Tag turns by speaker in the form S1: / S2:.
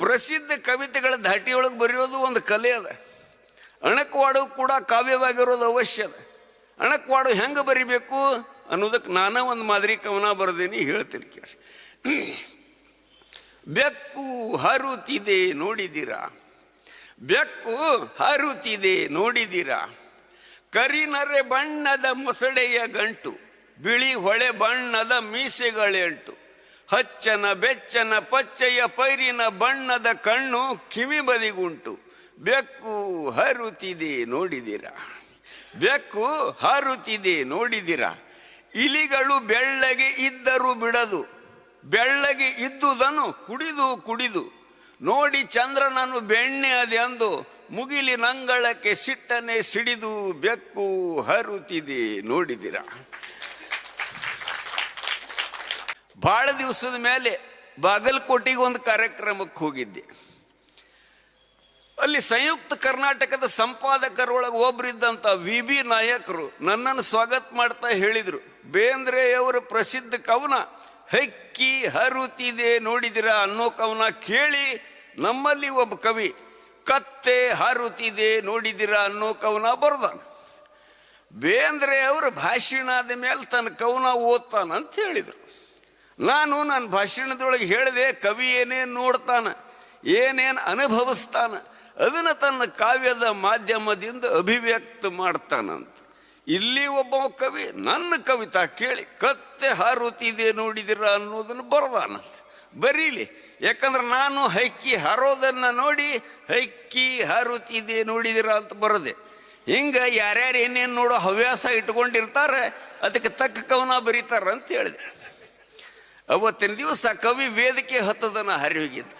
S1: ಪ್ರಸಿದ್ಧ ಕವಿತೆಗಳ ಧಾಟಿಯೊಳಗೆ ಬರೆಯೋದು ಒಂದು ಕಲೆ ಅದ. ಅಣಕವಾಡು ಕೂಡ ಕಾವ್ಯವಾಗಿರೋದು ಅವಶ್ಯ ಅದ. ಅಣಕವಾಡು ಹೆಂಗೆ ಬರಿಬೇಕು ಅನ್ನೋದಕ್ಕೆ ನಾನೇ ಒಂದು ಮಾದರಿ ಕವನ ಬರೆದೇನಿ ಹೇಳ್ತೀನಿ ಕೇಳಿ. ಬೆಕ್ಕು ಹರುತಿದೆ ನೋಡಿದ್ದೀರಾ ಬೆಕ್ಕು ಹರುತಿದೆ ನೋಡಿದ್ದೀರಾ ಕರಿನರೆ ಬಣ್ಣದ ಮೊಸಡೆಯ ಗಂಟು, ಬಿಳಿ ಹೊಳೆ ಬಣ್ಣದ ಮೀಸೆಗಳೆಂಟು. ಹಚ್ಚನ ಬೆಚ್ಚನ ಪಚ್ಚೆಯ ಪೈರಿನ ಬಣ್ಣದ ಕಣ್ಣು ಕಿವಿ ಬದಿಗುಂಟು ಬೆಕ್ಕು ಹರುತಿದೆ ನೋಡಿದಿರ. ಬೆಕ್ಕು ಹಾರುತ್ತಿದೆ ನೋಡಿದಿರ. ಇಲಿಗಳು ಬೆಳ್ಳಗೆ ಇದ್ದರೂ ಬಿಡದು. ಬೆಳ್ಳಗೆ ಇದ್ದುದನ್ನು ಕುಡಿದು ಕುಡಿದು. ನೋಡಿ ಚಂದ್ರನನ್ನು ಬೆಣ್ಣೆ ಮುಗಿಲಿ ರಂಗಳಕ್ಕೆ ಸಿಟ್ಟನೆ ಸಿಡಿದು ಬೆಕ್ಕು ಹರುತಿದೆ ನೋಡಿದಿರಾ. ಬಹಳ ದಿವಸದ ಮೇಲೆ ಬಾಗಲಕೋಟೆಗೆ ಒಂದು ಕಾರ್ಯಕ್ರಮಕ್ಕೆ ಹೋಗಿದ್ದೆ. ಅಲ್ಲಿ ಸಂಯುಕ್ತ ಕರ್ನಾಟಕದ ಸಂಪಾದಕರೊಳಗೆ ಒಬ್ಬರಿದ್ದಂಥ ವಿ ಬಿ ನಾಯಕರು ನನ್ನನ್ನು ಸ್ವಾಗತ ಮಾಡ್ತಾ ಹೇಳಿದರು. ಬೇಂದ್ರೆಯವರ ಪ್ರಸಿದ್ಧ ಕವನ, ಹಕ್ಕಿ ಹರುತಿದೆ ನೋಡಿದಿರಾ ಅನ್ನೋ ಕವನ ಕೇಳಿ ನಮ್ಮಲ್ಲಿ ಒಬ್ಬ ಕವಿ, ಕತ್ತೆ ಹರುತಿದೆ ನೋಡಿದಿರಾ ಅನ್ನೋ ಕವನ ಬರ್ದಾನ ಬೇಂದ್ರೆ ಅವರು ಭಾಷಣ ಆದ ಮೇಲೆ ತನ್ನ ಕವನ ಓದ್ತಾನಂತ ಹೇಳಿದರು. ನಾನು ನನ್ನ ಭಾಷಣದೊಳಗೆ ಹೇಳಿದೆ, ಕವಿ ಏನೇನು ನೋಡ್ತಾನೆ, ಏನೇನು ಅನುಭವಿಸ್ತಾನ, ಅದನ್ನು ತನ್ನ ಕಾವ್ಯದ ಮಾಧ್ಯಮದಿಂದ ಅಭಿವ್ಯಕ್ತ ಮಾಡ್ತಾನಂತ. ಇಲ್ಲಿ ಒಬ್ಬ ಕವಿ, ನನ್ನ ಕವಿತಾ ಕೇಳಿ, ಕತ್ತೆ ಹಾರುತ್ತಿದೆ ನೋಡಿದಿರ ಅನ್ನೋದನ್ನು ಬರದಾನಂತ ಬರೀಲಿ, ಯಾಕಂದ್ರೆ ನಾನು ಹಕ್ಕಿ ಹಾರೋದನ್ನ ನೋಡಿ, ಹಕ್ಕಿ ಹಾರುತ್ತಿದೆ ನೋಡಿದಿರ ಅಂತ ಬರದೆ. ಹಿಂಗೆ ಯಾರ್ಯಾರು ಏನೇನು ನೋಡೋ ಹವ್ಯಾಸ ಇಟ್ಕೊಂಡಿರ್ತಾರೆ, ಅದಕ್ಕೆ ತಕ್ಕ ಕವನ ಬರೀತಾರ ಅಂತ ಹೇಳಿದೆ. ಅವತ್ತಿನ ದಿವಸ ಕವಿ ವೇದಿಕೆ ಹತ್ತದನ ಹರಿಯೋಗಿದ್ದ